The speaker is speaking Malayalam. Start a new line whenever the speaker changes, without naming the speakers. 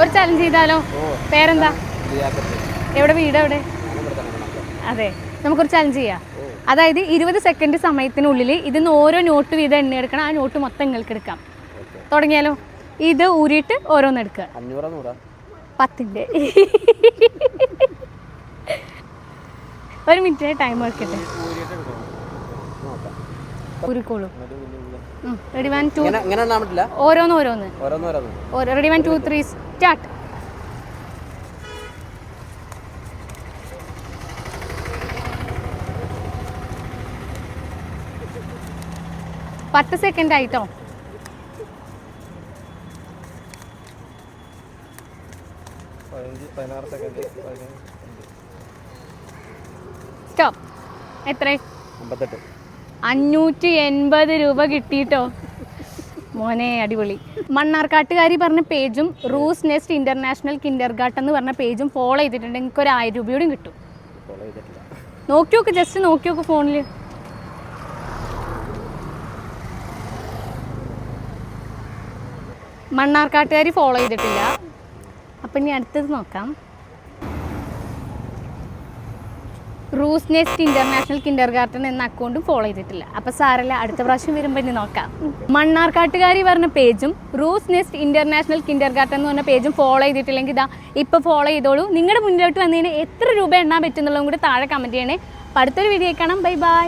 ഒരു ചലഞ്ച് ചെയ്താലോ? പേരെന്താ? എവിടെ വീട് എവിടെ അതെ നമുക്കൊരു ചലഞ്ച് ചെയ്യാം. അതായത് ഇരുപത് സെക്കൻഡ് സമയത്തിനുള്ളിൽ ഇതിന്ന് ഓരോ നോട്ട് വീതം എണ്ണ എടുക്കണം. ആ നോട്ട് മൊത്തം നിങ്ങൾക്ക് എടുക്കാം. തുടങ്ങിയാലോ? ഇത് ഊരിയിട്ട് ഓരോന്ന് എടുക്കുക. പത്തിന്റെ ഒരു മിനിറ്റ് ടൈം എടുക്കട്ടെ ഉരുക്കോളൂ റെഡി വൺ ടു ഓരോന്ന് ഓരോന്ന്. Ready one two three start. പത്ത് സെക്കൻഡ് ആയിട്ടോ? സ്റ്റോപ്പ് എത്ര? അഞ്ഞൂറ്റി എൺപത് രൂപ കിട്ടിയിട്ടോ മോനെ അടിപൊളി. മണ്ണാർക്കാട്ടുകാരി പറഞ്ഞ പേജും Roos Nest International Kindergarten എന്ന് പറഞ്ഞ പേജും ഫോളോ ചെയ്തിട്ടുണ്ട്. നിങ്ങൾക്ക് ഒരു ആയിരം രൂപയോടും കിട്ടും. നോക്കി നോക്ക് ജസ്റ്റ് നോക്കി നോക്ക് ഫോണിൽ മണ്ണാർക്കാട്ടുകാരി ഫോളോ ചെയ്തിട്ടില്ല. അപ്പം ഇനി അടുത്തത് നോക്കാം. Roos Nest International Kindergarten എന്ന അക്കൗണ്ടും ഫോളോ ചെയ്തിട്ടില്ല. അപ്പൊ സാറല്ല അടുത്ത പ്രാവശ്യം വരുമ്പോൾ ഇനി നോക്കാം. മണ്ണാർക്കാട്ടുകാരി പറഞ്ഞ പേജും Roos Nest International Kindergarten എന്ന് പറഞ്ഞ പേജും ഫോളോ ചെയ്തിട്ടില്ലെങ്കിൽ ഇതാ ഇപ്പൊ ഫോളോ ചെയ്തോളൂ. നിങ്ങളുടെ മുന്നിലോട്ട് വന്നതിന് എത്ര രൂപ എണ്ണാൻ പറ്റുന്നുള്ളതും കൂടി താഴെ കമന്റ് ചെയ്യണേ. അടുത്തൊരു വീഡിയോ കാണാം. Bye bye